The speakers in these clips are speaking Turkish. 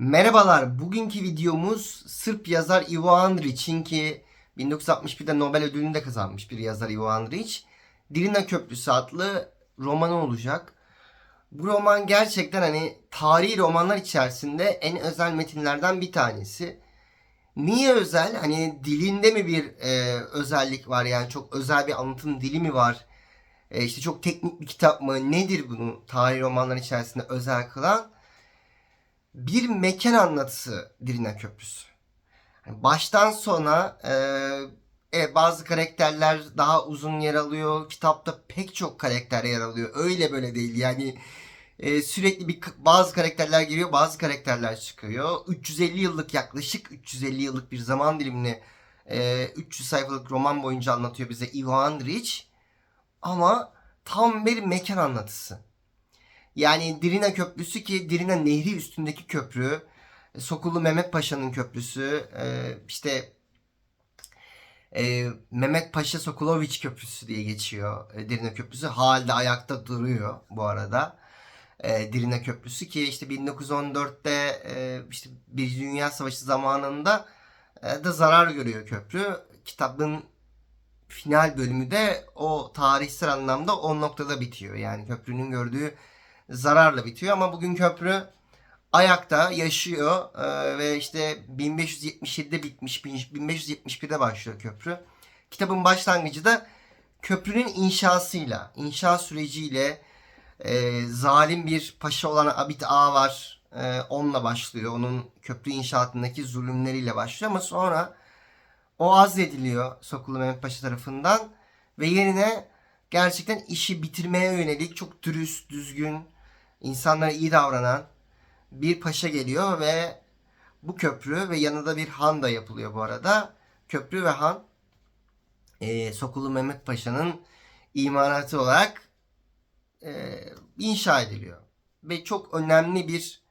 Merhabalar, bugünkü videomuz Sırp yazar Ivo Andrić'in ki 1961'de Nobel ödülünü de kazanmış bir yazar Ivo Andrić. Drina Köprüsü adlı romanı olacak. Bu roman gerçekten hani tarihi romanlar içerisinde en özel metinlerden bir tanesi. Niye özel? Hani dilinde mi bir e, özellik var yani çok özel bir anlatım dili mi var? E, işte çok teknik bir kitap mı? Nedir bunu tarihi romanlar içerisinde özel kılan? Bir mekan anlatısı Dirina Köprüsü. Yani baştan sona e, bazı karakterler daha uzun yer alıyor. Kitapta pek çok karakter yer alıyor. Öyle böyle değil. Yani e, sürekli bir bazı karakterler giriyor, bazı karakterler çıkıyor. 350 yıllık yaklaşık 350 yıllık bir zaman dilimini e, 300 sayfalık roman boyunca anlatıyor bize Ivo Andrić. Ama tam bir mekan anlatısı. Yani Dirina Köprüsü ki Dirina Nehri üstündeki köprü. Sokullu Mehmet Paşa'nın köprüsü. e, işte e, Mehmet Paşa Sokuloviç Köprüsü diye geçiyor. E, Dirina Köprüsü halde ayakta duruyor bu arada. E, Dirina Köprüsü ki işte 1914'te e, işte bir Dünya Savaşı zamanında e, da zarar görüyor köprü. Kitabın final bölümü de o tarihsel anlamda o noktada bitiyor. Yani köprünün gördüğü zararla bitiyor ama bugün köprü ayakta yaşıyor Ee, ve işte 1577'de bitmiş 1571'de başlıyor köprü. Kitabın başlangıcı da köprünün inşasıyla, inşa süreciyle e, zalim bir paşa olan Abid Ağa var. E, onunla başlıyor. Onun köprü inşaatındaki zulümleriyle başlıyor ama sonra o azlediliyor Sokullu Mehmet Paşa tarafından ve yerine gerçekten işi bitirmeye yönelik çok dürüst, düzgün, insanlara iyi davranan bir paşa geliyor ve bu köprü ve yanında bir han da yapılıyor bu arada. Köprü ve han e, Sokullu Mehmet Paşa'nın imaratı olarak e, inşa ediliyor. Ve çok önemli bir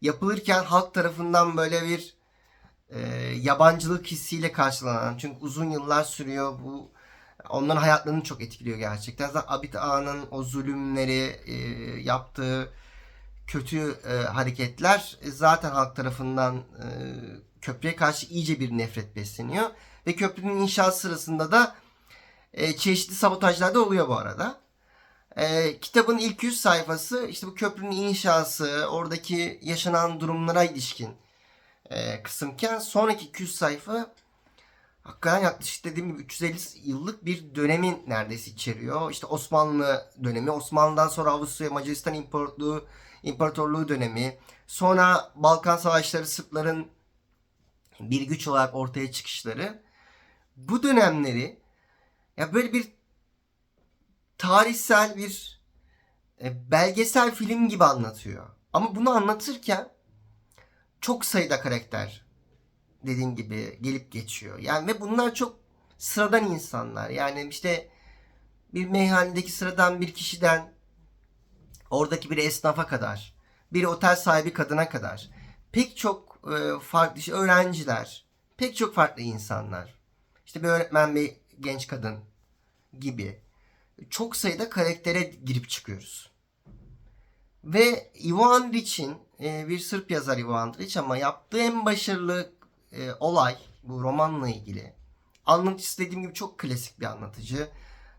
yapılırken halk tarafından böyle bir e, yabancılık hissiyle karşılanan çünkü uzun yıllar sürüyor bu onların hayatlarını çok etkiliyor gerçekten. Zaten Abid Ağa'nın o zulümleri e, yaptığı kötü e, hareketler zaten halk tarafından e, köprüye karşı iyice bir nefret besleniyor. Ve köprünün inşaat sırasında da e, çeşitli sabotajlar da oluyor bu arada. E, kitabın ilk 100 sayfası işte bu köprünün inşası, oradaki yaşanan durumlara ilişkin e, kısımken sonraki 200 sayfa hakikaten yaklaşık dediğim gibi 350 yıllık bir dönemin neredeyse içeriyor. İşte Osmanlı dönemi, Osmanlı'dan sonra Avusturya Macaristan İmparatorluğu, İmparatorluğu dönemi, sonra Balkan Savaşları Sırpların bir güç olarak ortaya çıkışları. Bu dönemleri ya böyle bir tarihsel bir e, belgesel film gibi anlatıyor. Ama bunu anlatırken çok sayıda karakter dediğim gibi gelip geçiyor. Yani ve bunlar çok sıradan insanlar. Yani işte bir meyhanedeki sıradan bir kişiden oradaki bir esnafa kadar, bir otel sahibi kadına kadar pek çok e, farklı işte öğrenciler, pek çok farklı insanlar. İşte bir öğretmen, bir genç kadın gibi çok sayıda karaktere girip çıkıyoruz. Ve Ivo Andrić'in e, bir Sırp yazar Ivo Andrić ama yaptığı en başarılı e, olay bu romanla ilgili. Anlatıcısı dediğim gibi çok klasik bir anlatıcı.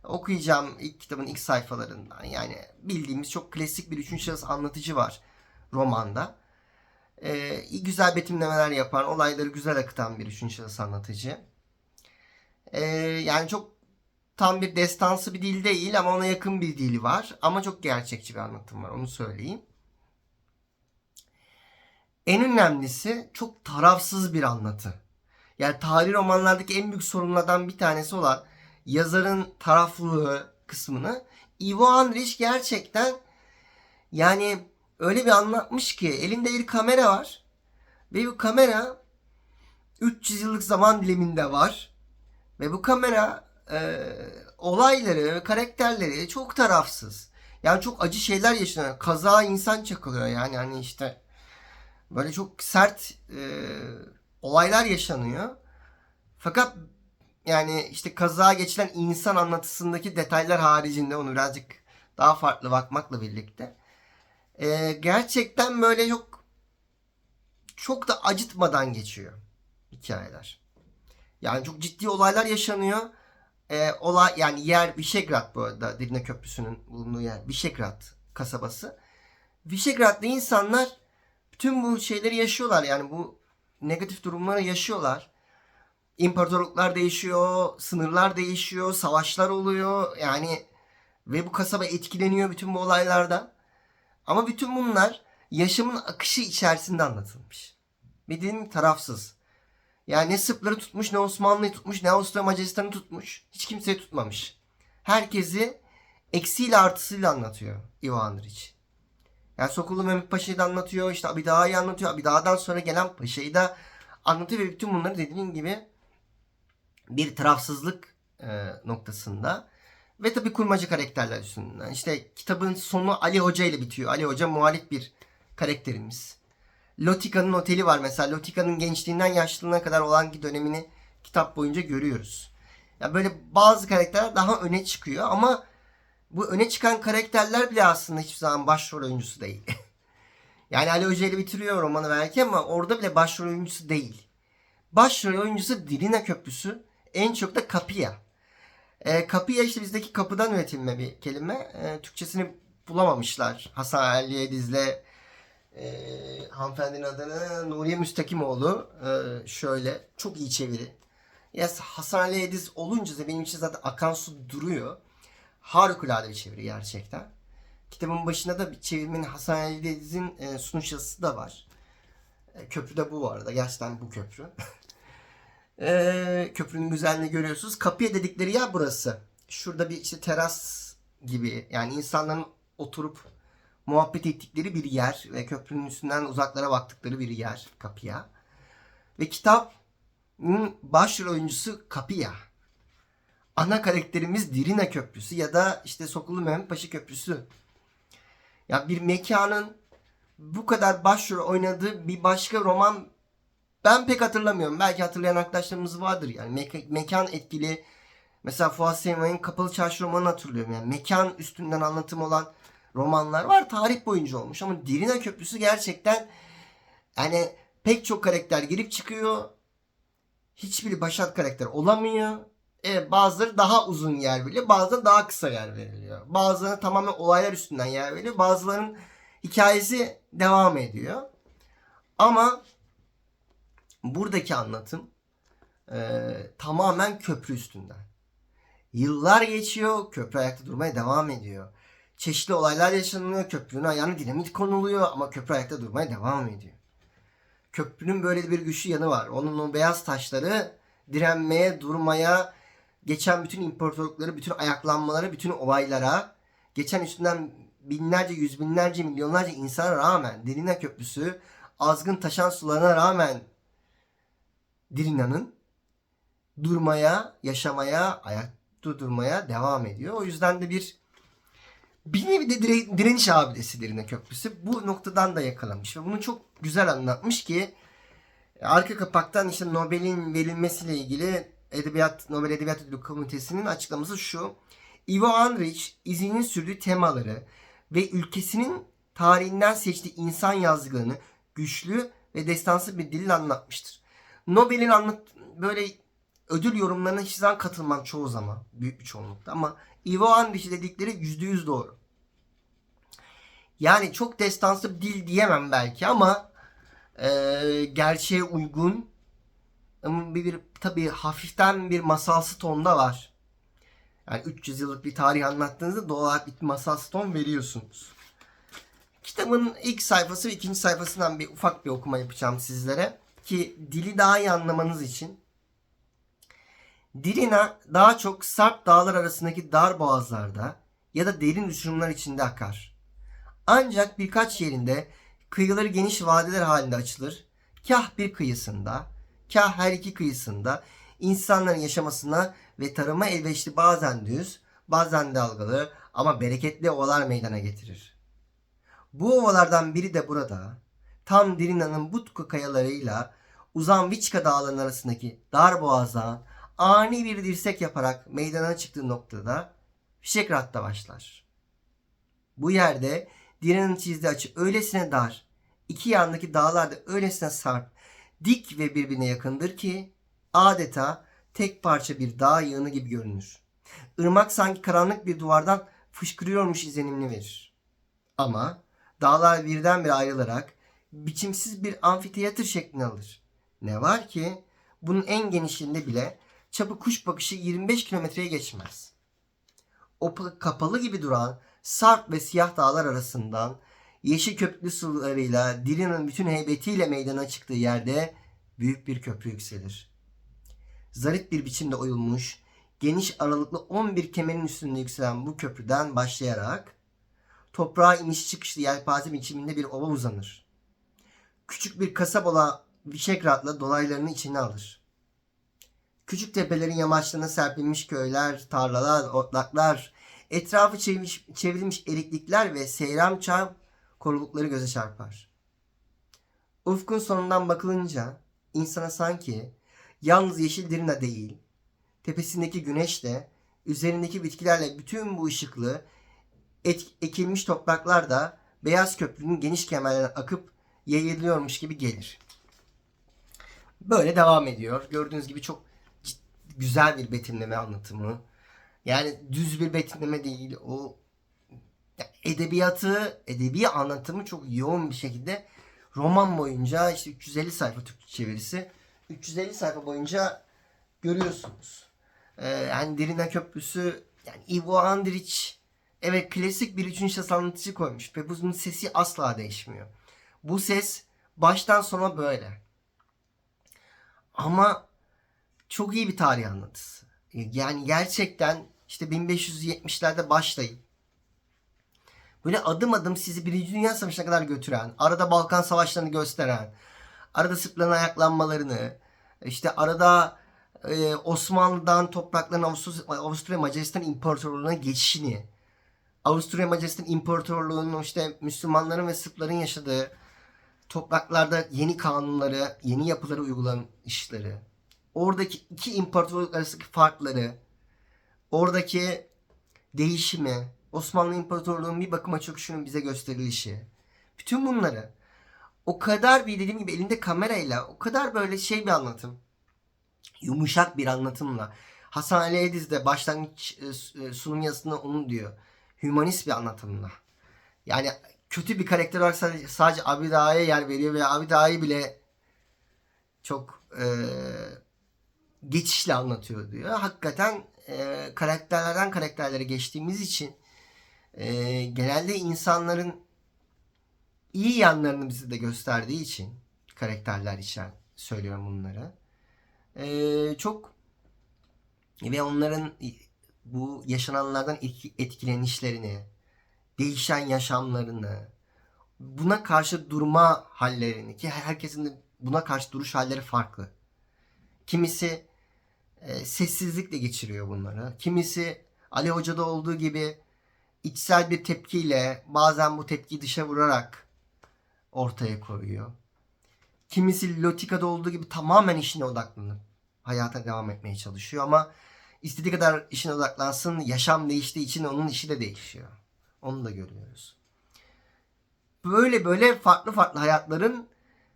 Okuyacağım ilk kitabın ilk sayfalarından yani bildiğimiz çok klasik bir üçüncü şahıs anlatıcı var romanda. E, güzel betimlemeler yapan, olayları güzel akıtan bir üçüncü şahıs anlatıcı. E, yani çok tam bir destansı bir dil değil ama ona yakın bir dili var. Ama çok gerçekçi bir anlatım var onu söyleyeyim. En önemlisi çok tarafsız bir anlatı. Yani tarih romanlardaki en büyük sorunlardan bir tanesi olan yazarın taraflılığı kısmını Ivo Andrić gerçekten yani öyle bir anlatmış ki elinde bir kamera var ve bu kamera 300 yıllık zaman diliminde var ve bu kamera e, olayları, karakterleri çok tarafsız. Yani çok acı şeyler yaşanıyor. Kaza insan çakılıyor yani hani işte böyle çok sert e, olaylar yaşanıyor. Fakat yani işte kaza geçilen insan anlatısındaki detaylar haricinde onu birazcık daha farklı bakmakla birlikte e, gerçekten böyle çok çok da acıtmadan geçiyor hikayeler. Yani çok ciddi olaylar yaşanıyor. Ee, olay yani yer Vişegrad bu arada Dirne Köprüsü'nün bulunduğu yer Vişegrad kasabası. Vişegrad'da insanlar bütün bu şeyleri yaşıyorlar yani bu negatif durumları yaşıyorlar. İmparatorluklar değişiyor, sınırlar değişiyor, savaşlar oluyor yani ve bu kasaba etkileniyor bütün bu olaylardan. Ama bütün bunlar yaşamın akışı içerisinde anlatılmış. Dediğim gibi tarafsız. Yani ne Sırpları tutmuş, ne Osmanlı'yı tutmuş, ne Avusturya Macaristan'ı tutmuş. Hiç kimseyi tutmamış. Herkesi eksiyle artısıyla anlatıyor Ivo Andrić. Yani Sokulu Mehmet Paşa'yı da anlatıyor, işte Abidağ'ı anlatıyor, Abidağ'dan sonra gelen Paşa'yı da anlatıyor ve bütün bunları dediğim gibi bir tarafsızlık e, noktasında ve tabii kurmacı karakterler üstünden. İşte kitabın sonu Ali Hoca ile bitiyor. Ali Hoca muhalif bir karakterimiz. Lotika'nın oteli var mesela. Lotika'nın gençliğinden yaşlılığına kadar olan ki dönemini kitap boyunca görüyoruz. Ya böyle bazı karakterler daha öne çıkıyor ama bu öne çıkan karakterler bile aslında hiçbir zaman başrol oyuncusu değil. yani Ali Hoca ile bitiriyor romanı belki ama orada bile başrol oyuncusu değil. Başrol oyuncusu Dirina Köprüsü. En çok da Kapıya. E, kapıya işte bizdeki kapıdan üretilme bir kelime. E, Türkçesini bulamamışlar. Hasan Ali Ediz'le e, hanımefendinin adını Nuriye Müstakimoğlu. E, şöyle çok iyi çeviri. Ya Hasan Ali Ediz olunca da benim için zaten akan su duruyor. Harikulade bir çeviri gerçekten. Kitabın başında da bir çevirmenin Hasan Ali Ediz'in e, sunuş yazısı da var. E, köprü de bu bu arada. Gerçekten bu köprü. Ee, köprünün güzelliğini görüyorsunuz. Kapıya dedikleri yer burası. Şurada bir işte teras gibi yani insanların oturup muhabbet ettikleri bir yer ve köprünün üstünden uzaklara baktıkları bir yer kapıya. Ve kitabın başrol oyuncusu Kapıya. Ana karakterimiz Dirina Köprüsü ya da işte Sokulu Mehmet Paşa Köprüsü. Ya bir mekanın bu kadar başrol oynadığı bir başka roman ben pek hatırlamıyorum. Belki hatırlayan arkadaşlarımız vardır yani. Meka- mekan etkili. Mesela Fuat Sevmay'ın Kapalı Çarşı romanını hatırlıyorum. Yani mekan üstünden anlatım olan romanlar var. Tarih boyunca olmuş ama Dirina Köprüsü gerçekten yani pek çok karakter girip çıkıyor. Hiçbiri başat karakter olamıyor. E, bazıları daha uzun yer veriliyor. Bazıları daha kısa yer veriliyor. Bazıları tamamen olaylar üstünden yer veriliyor. Bazılarının hikayesi devam ediyor. Ama buradaki anlatım e, tamamen köprü üstünden. Yıllar geçiyor, köprü ayakta durmaya devam ediyor. Çeşitli olaylar yaşanıyor, köprünün ayağına dinamit konuluyor ama köprü ayakta durmaya devam ediyor. Köprünün böyle bir güçlü yanı var. Onun o beyaz taşları direnmeye, durmaya, geçen bütün imparatorlukları, bütün ayaklanmaları, bütün olaylara, geçen üstünden binlerce, yüz binlerce, milyonlarca insana rağmen Dirina Köprüsü azgın taşan sularına rağmen Dirina'nın durmaya, yaşamaya, ayakta durmaya devam ediyor. O yüzden de bir bir nevi de dire- direniş abidesi Dirina Köprüsü. Bu noktadan da yakalamış ve bunu çok güzel anlatmış ki arka kapaktan işte Nobel'in verilmesiyle ilgili Edebiyat Nobel Edebiyat Ödülü Komitesi'nin açıklaması şu. Ivo Andrić izinin sürdüğü temaları ve ülkesinin tarihinden seçtiği insan yazgılarını güçlü ve destansı bir dille anlatmıştır. Nobel'in anlat böyle ödül yorumlarına hiç zaman katılmam çoğu zaman. Büyük bir çoğunlukta ama Ivo Andrić dedikleri yüzde yüz doğru. Yani çok destansı bir dil diyemem belki ama e, gerçeğe uygun ama bir, bir tabii hafiften bir masalsı tonda var. Yani 300 yıllık bir tarih anlattığınızda doğal olarak bir masalsı ton veriyorsunuz. Kitabın ilk sayfası ve ikinci sayfasından bir ufak bir okuma yapacağım sizlere ki dili daha iyi anlamanız için. Dirina daha çok Sarp dağlar arasındaki dar boğazlarda ya da derin uçurumlar içinde akar. Ancak birkaç yerinde kıyıları geniş vadeler halinde açılır. Kah bir kıyısında, kah her iki kıyısında insanların yaşamasına ve tarıma elverişli bazen düz, bazen dalgalı ama bereketli ovalar meydana getirir. Bu ovalardan biri de burada, tam Dirina'nın Butku kayalarıyla uzan Viçka dağlarının arasındaki dar boğazdan ani bir dirsek yaparak meydana çıktığı noktada Fişekrat'ta başlar. Bu yerde Diren'in çizdiği açı öylesine dar, iki yandaki dağlar da öylesine sarp, dik ve birbirine yakındır ki adeta tek parça bir dağ yığını gibi görünür. Irmak sanki karanlık bir duvardan fışkırıyormuş izlenimini verir. Ama dağlar birdenbire ayrılarak biçimsiz bir amfiteyatr şeklini alır. Ne var ki bunun en genişliğinde bile çapı kuş bakışı 25 kilometreye geçmez. O pa- kapalı gibi duran sarp ve siyah dağlar arasından yeşil köprü sularıyla Dilina'nın bütün heybetiyle meydana çıktığı yerde büyük bir köprü yükselir. Zarif bir biçimde oyulmuş, geniş aralıklı 11 kemerin üstünde yükselen bu köprüden başlayarak toprağa iniş çıkışlı yelpaze biçiminde bir ova uzanır. Küçük bir kasaba olan Vişegrad'la dolaylarını içine alır. Küçük tepelerin yamaçlarına serpilmiş köyler, tarlalar, otlaklar, etrafı çevirmiş, çevrilmiş eriklikler ve seyran çam korulukları göze çarpar. Ufkun sonundan bakılınca insana sanki yalnız yeşil dirina değil, tepesindeki güneşle, üzerindeki bitkilerle bütün bu ışıklı, et, ekilmiş topraklar da beyaz köprünün geniş kemerlerine akıp yayılıyormuş gibi gelir. Böyle devam ediyor. Gördüğünüz gibi çok güzel bir betimleme anlatımı. Yani düz bir betimleme değil. O edebiyatı, edebi anlatımı çok yoğun bir şekilde roman boyunca işte 350 sayfa Türkçe çevirisi 350 sayfa boyunca görüyorsunuz. Ee, yani Dirina Köprüsü yani Ivo Andrić evet klasik bir üçüncü şahıs anlatıcı koymuş ve bunun sesi asla değişmiyor. Bu ses baştan sona böyle. Ama çok iyi bir tarih anlatısı. Yani gerçekten işte 1570'lerde başlayıp böyle adım adım sizi Birinci Dünya Savaşı'na kadar götüren, arada Balkan Savaşlarını gösteren, arada Sırpların ayaklanmalarını, işte arada e, Osmanlı'dan toprakların Avusturya, Avusturya Macaristan İmparatorluğu'na geçişini, Avusturya Macaristan İmparatorluğu'nun işte Müslümanların ve Sırpların yaşadığı topraklarda yeni kanunları, yeni yapıları uygulanışları, oradaki iki imparatorluk arasındaki farkları, oradaki değişimi, Osmanlı İmparatorluğu'nun bir bakıma çöküşünün bize gösterilişi. Bütün bunları o kadar bir dediğim gibi elinde kamerayla o kadar böyle şey bir anlatım. Yumuşak bir anlatımla. Hasan Ali Ediz de başlangıç e, sunum yazısında onu diyor. Hümanist bir anlatımla. Yani kötü bir karakter olarak sadece, sadece Abida'ya yer veriyor ve Abida'yı bile çok e, geçişle anlatıyor diyor. Hakikaten e, karakterlerden karakterlere geçtiğimiz için e, genelde insanların iyi yanlarını bize de gösterdiği için karakterler için söylüyorum bunları. E, çok ve onların bu yaşananlardan etkilenişlerini, değişen yaşamlarını, buna karşı durma hallerini ki herkesin de buna karşı duruş halleri farklı. Kimisi e, sessizlikle geçiriyor bunları. Kimisi Ali Hoca'da olduğu gibi içsel bir tepkiyle bazen bu tepkiyi dışa vurarak ortaya koyuyor. Kimisi Lotika'da olduğu gibi tamamen işine odaklanıp hayata devam etmeye çalışıyor ama istediği kadar işine odaklansın yaşam değiştiği için onun işi de değişiyor. Onu da görüyoruz. Böyle böyle farklı farklı hayatların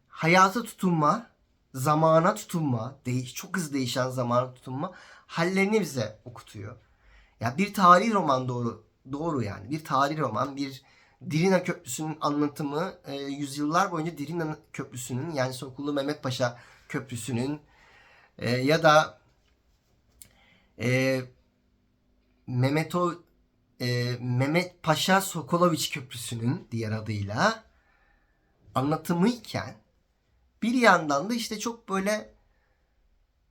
hayata tutunma, zamana tutunma, değiş, çok hızlı değişen zamana tutunma hallerini bize okutuyor. Ya bir tarihi roman doğru doğru yani. Bir tarihi roman, bir Dirina Köprüsü'nün anlatımı e, yüzyıllar boyunca Dirina Köprüsü'nün yani Sokullu Mehmet Paşa Köprüsü'nün e, ya da e, Mehmet o e, Mehmet Paşa Sokoloviç Köprüsü'nün diğer adıyla anlatımıyken bir yandan da işte çok böyle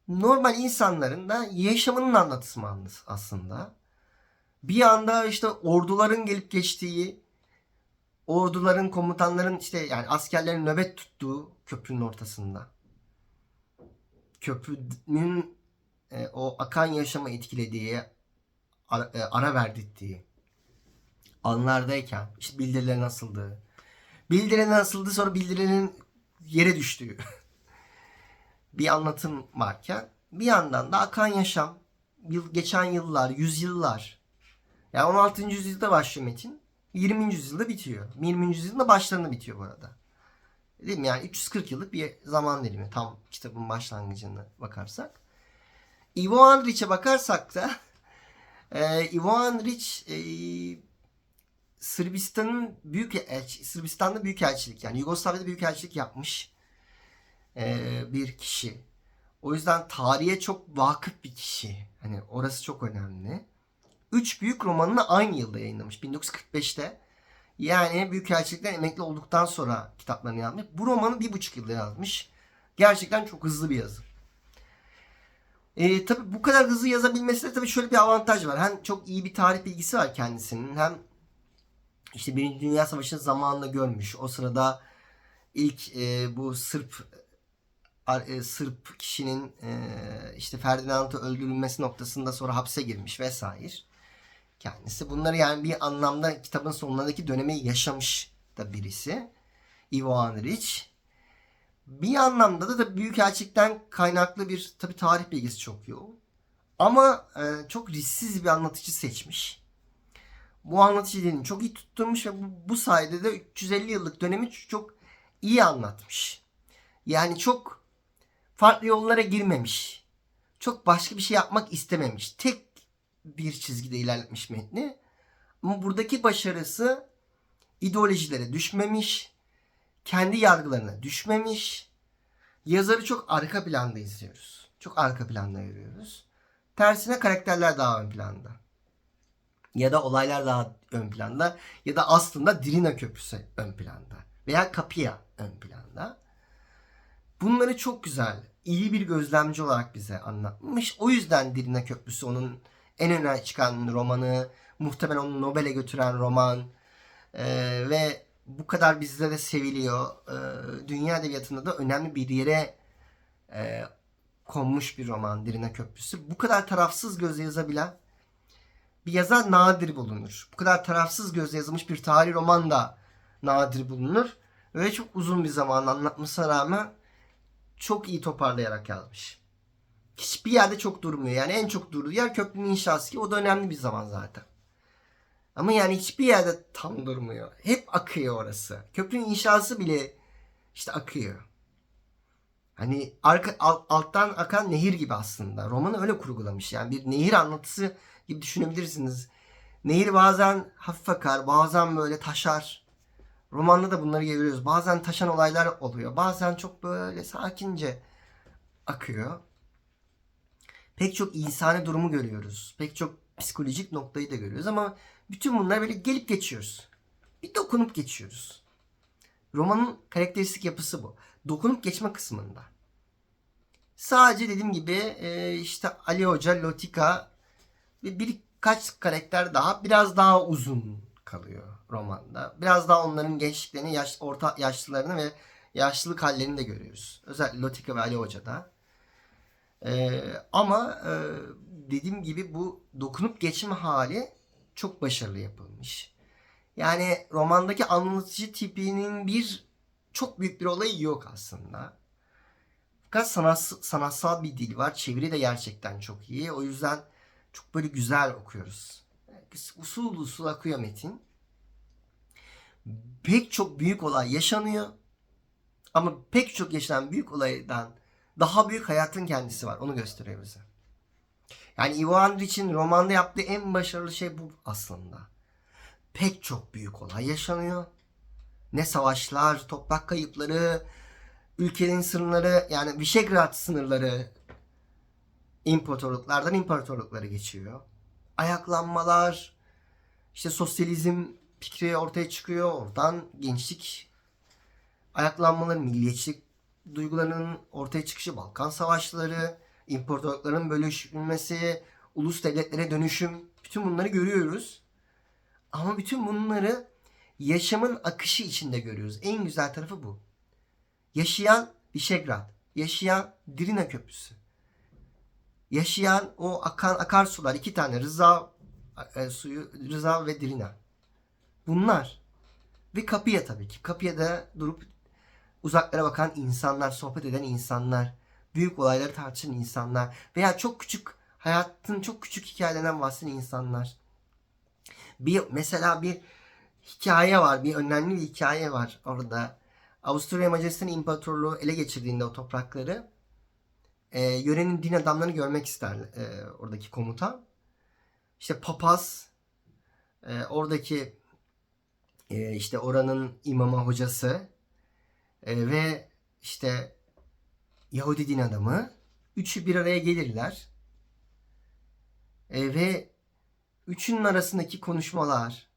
normal insanların da yaşamının anlatısı aslında. Bir yanda işte orduların gelip geçtiği, orduların, komutanların işte yani askerlerin nöbet tuttuğu köprünün ortasında. Köprünün e, o akan yaşamı etkilediği, ara, e, ara verdirttiği anlardayken işte bildirilerin asıldığı, bildirilerin asıldığı sonra bildirilerin yere düştüğü bir anlatım varken bir yandan da akan yaşam, yıl, geçen yıllar, yüzyıllar. Yani 16. yüzyılda başlıyor metin. 20. yüzyılda bitiyor. 20. yüzyılda başlarında bitiyor bu arada. Değil mi? Yani 340 yıllık bir zaman dilimi tam kitabın başlangıcına bakarsak. Ivo Andrić'e bakarsak da e, Ivo Andrić e, Sırbistan'ın büyük elçi, Sırbistan'da büyük elçilik yani Yugoslavya'da büyük elçilik yapmış e, bir kişi. O yüzden tarihe çok vakıf bir kişi. Hani orası çok önemli. Üç büyük romanını aynı yılda yayınlamış. 1945'te. Yani Büyükelçilikten emekli olduktan sonra kitaplarını yazmış. Bu romanı bir buçuk yılda yazmış. Gerçekten çok hızlı bir yazım. E, tabii bu kadar hızlı yazabilmesinde tabii şöyle bir avantaj var. Hem çok iyi bir tarih bilgisi var kendisinin. Hem işte Birinci Dünya Savaşı'nın zamanında görmüş. O sırada ilk e, bu Sırp Ar- e, Sırp kişinin e, işte Ferdinand'ı öldürülmesi noktasında sonra hapse girmiş vesaire. Kendisi bunları yani bir anlamda kitabın sonlarındaki dönemi yaşamış da birisi. Ivo Andrić. Bir anlamda da, da Büyükelçik'ten kaynaklı bir tabi tarih bilgisi çok yoğun. Ama e, çok risksiz bir anlatıcı seçmiş. Bu anlatıcı çok iyi tutturmuş ve bu, bu sayede de 350 yıllık dönemi çok iyi anlatmış. Yani çok farklı yollara girmemiş. Çok başka bir şey yapmak istememiş. Tek bir çizgide ilerletmiş metni. Ama buradaki başarısı ideolojilere düşmemiş. Kendi yargılarına düşmemiş. Yazarı çok arka planda izliyoruz. Çok arka planda görüyoruz. Tersine karakterler daha ön planda. Ya da olaylar daha ön planda. Ya da aslında Drina Köprüsü ön planda. Veya Kapia ön planda. Bunları çok güzel, iyi bir gözlemci olarak bize anlatmış. O yüzden Drina Köprüsü onun en öne çıkan romanı, muhtemelen onu Nobel'e götüren roman Ee, ve bu kadar bizde de seviliyor. Ee, dünya edebiyatında da önemli bir yere e, konmuş bir roman Dirine Köprüsü. Bu kadar tarafsız gözle yazabilen bir yazar nadir bulunur. Bu kadar tarafsız gözle yazılmış bir tarih roman da nadir bulunur. Ve çok uzun bir zaman anlatmasına rağmen çok iyi toparlayarak yazmış. Hiçbir yerde çok durmuyor. Yani en çok durduğu yer köprünün inşası ki o da önemli bir zaman zaten. Ama yani hiçbir yerde tam durmuyor. Hep akıyor orası. Köprünün inşası bile işte akıyor. Hani arka, alt- alttan akan nehir gibi aslında. Romanı öyle kurgulamış. Yani bir nehir anlatısı gibi düşünebilirsiniz. Nehir bazen hafif akar, bazen böyle taşar. Romanda da bunları görüyoruz. Bazen taşan olaylar oluyor. Bazen çok böyle sakince akıyor. Pek çok insani durumu görüyoruz. Pek çok psikolojik noktayı da görüyoruz ama bütün bunlar böyle gelip geçiyoruz. Bir dokunup geçiyoruz. Romanın karakteristik yapısı bu. Dokunup geçme kısmında. Sadece dediğim gibi e, işte Ali Hoca, Lotika ve birkaç karakter daha biraz daha uzun kalıyor romanda. Biraz daha onların gençliklerini, yaş, orta yaşlılarını ve yaşlılık hallerini de görüyoruz. Özellikle Lotika ve Ali Hoca'da. Ee, ama e, dediğim gibi bu dokunup geçme hali çok başarılı yapılmış. Yani romandaki anlatıcı tipinin bir çok büyük bir olayı yok aslında. Fakat sanat, sanatsal bir dil var. Çeviri de gerçekten çok iyi. O yüzden çok böyle güzel okuyoruz. Usul usul akıyor metin. Pek çok büyük olay yaşanıyor. Ama pek çok yaşanan büyük olaydan daha büyük hayatın kendisi var. Onu gösteriyor bize. Yani Ivo Andrić'in romanda yaptığı en başarılı şey bu aslında. Pek çok büyük olay yaşanıyor. Ne savaşlar, toprak kayıpları, ülkenin sınırları yani Visegrad sınırları imparatorluklardan imparatorluklara geçiyor. Ayaklanmalar, işte sosyalizm fikri ortaya çıkıyor. Oradan gençlik ayaklanmaları, milliyetçilik duygularının ortaya çıkışı, Balkan savaşları, imparatorlukların bölüşülmesi, ulus devletlere dönüşüm, bütün bunları görüyoruz. Ama bütün bunları yaşamın akışı içinde görüyoruz. En güzel tarafı bu. Yaşayan Visegrad, yaşayan Drina Köprüsü, yaşayan o akan akarsular, iki tane Rıza e, suyu, Rıza ve Drina. Bunlar. Ve kapıya tabii ki. Kapıya da durup uzaklara bakan insanlar, sohbet eden insanlar, büyük olayları tartışan insanlar veya çok küçük hayatın çok küçük hikayelerinden bahseden insanlar. Bir mesela bir hikaye var, bir önemli bir hikaye var orada. Avusturya Macaristan İmparatorluğu ele geçirdiğinde o toprakları e, yörenin din adamlarını görmek ister e, oradaki komutan. İşte papaz, e, oradaki e, işte oranın imamı hocası e, ve işte Yahudi din adamı üçü bir araya gelirler. E, ve üçünün arasındaki konuşmalar,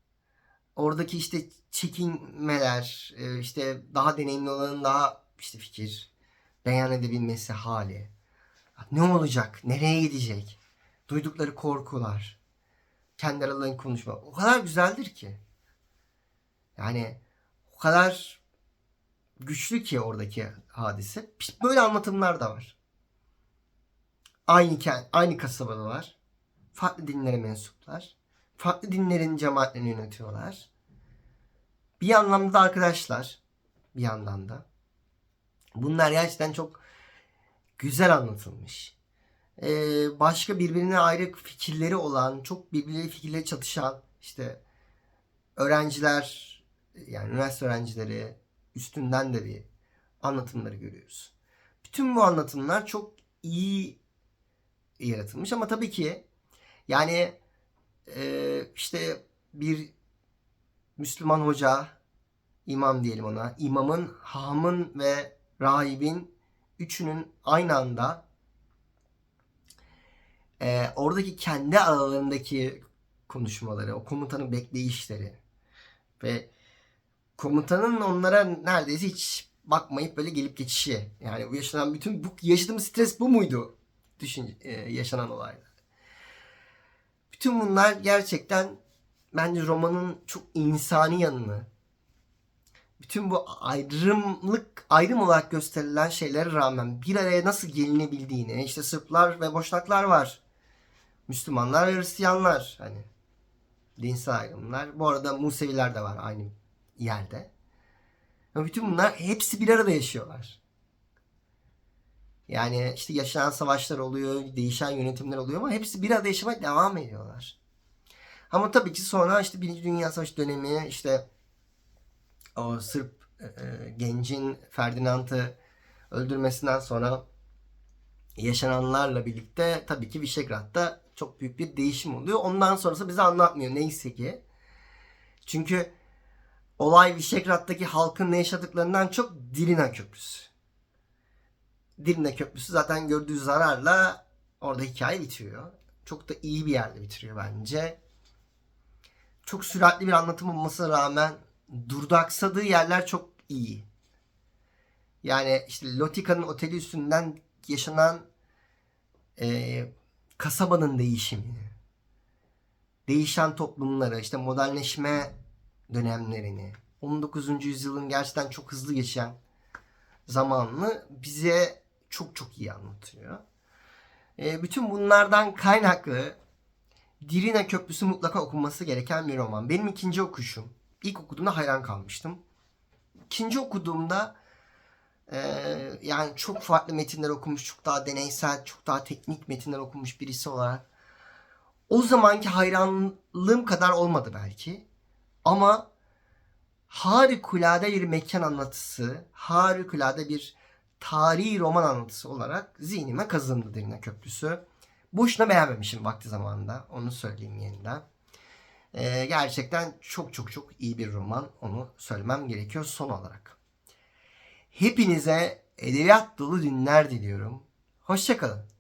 oradaki işte çekinmeler, e, işte daha deneyimli olanın daha işte fikir beyan edebilmesi hali. Ne olacak? Nereye gidecek? Duydukları korkular. Kendi aralarında konuşma. O kadar güzeldir ki. Yani o kadar güçlü ki oradaki hadise. Böyle anlatımlar da var. Aynı aynı kasabadalar. Farklı dinlere mensuplar. Farklı dinlerin cemaatlerini yönetiyorlar. Bir anlamda da arkadaşlar. Bir yandan da. Bunlar gerçekten çok güzel anlatılmış. Ee, başka birbirine ayrı fikirleri olan, çok birbirleri fikirleri çatışan işte öğrenciler yani üniversite öğrencileri üstünden de bir anlatımları görüyoruz. Bütün bu anlatımlar çok iyi yaratılmış ama tabii ki yani e, işte bir Müslüman hoca, imam diyelim ona, imamın, hahamın ve rahibin üçünün aynı anda e, oradaki kendi aralarındaki konuşmaları, o komutanın bekleyişleri ve komutanın onlara neredeyse hiç bakmayıp böyle gelip geçişi. Yani bu yaşanan bütün bu yaşadığımız stres bu muydu? Düşün e, yaşanan olaylar. Bütün bunlar gerçekten bence romanın çok insani yanını bütün bu ayrımlık ayrım olarak gösterilen şeylere rağmen bir araya nasıl gelinebildiğini işte Sırplar ve Boşnaklar var. Müslümanlar ve Hristiyanlar hani dinsel ayrımlar. Bu arada Museviler de var aynı yerde. Ama bütün bunlar hepsi bir arada yaşıyorlar. Yani işte yaşanan savaşlar oluyor, değişen yönetimler oluyor ama hepsi bir arada yaşamaya devam ediyorlar. Ama tabii ki sonra işte Birinci Dünya Savaşı dönemi işte o Sırp e, e, gencin Ferdinand'ı öldürmesinden sonra yaşananlarla birlikte tabii ki Visegrád'da çok büyük bir değişim oluyor. Ondan sonrası bize anlatmıyor neyse ki. Çünkü olay Visegrád'daki halkın ne yaşadıklarından çok Drina Köprüsü. Drina Köprüsü zaten gördüğü zararla orada hikaye bitiyor. Çok da iyi bir yerde bitiriyor bence. Çok süratli bir anlatım olmasına rağmen durdaksadığı yerler çok iyi. Yani işte Lotika'nın oteli üstünden yaşanan e, kasabanın değişimini, değişen toplumları, işte modernleşme dönemlerini, 19. yüzyılın gerçekten çok hızlı geçen zamanını bize çok çok iyi anlatıyor. E, bütün bunlardan kaynaklı Dirina Köprüsü mutlaka okunması gereken bir roman. Benim ikinci okuşum. İlk okuduğumda hayran kalmıştım. İkinci okuduğumda e, yani çok farklı metinler okumuş, çok daha deneysel, çok daha teknik metinler okumuş birisi olarak o zamanki hayranlığım kadar olmadı belki. Ama harikulade bir mekan anlatısı, harikulade bir tarihi roman anlatısı olarak zihnime kazındı Dirina Köprüsü. Boşuna beğenmemişim vakti zamanında. Onu söyleyeyim yeniden. Ee, gerçekten çok çok çok iyi bir roman. Onu söylemem gerekiyor son olarak. Hepinize edebiyat dolu günler diliyorum. Hoşçakalın.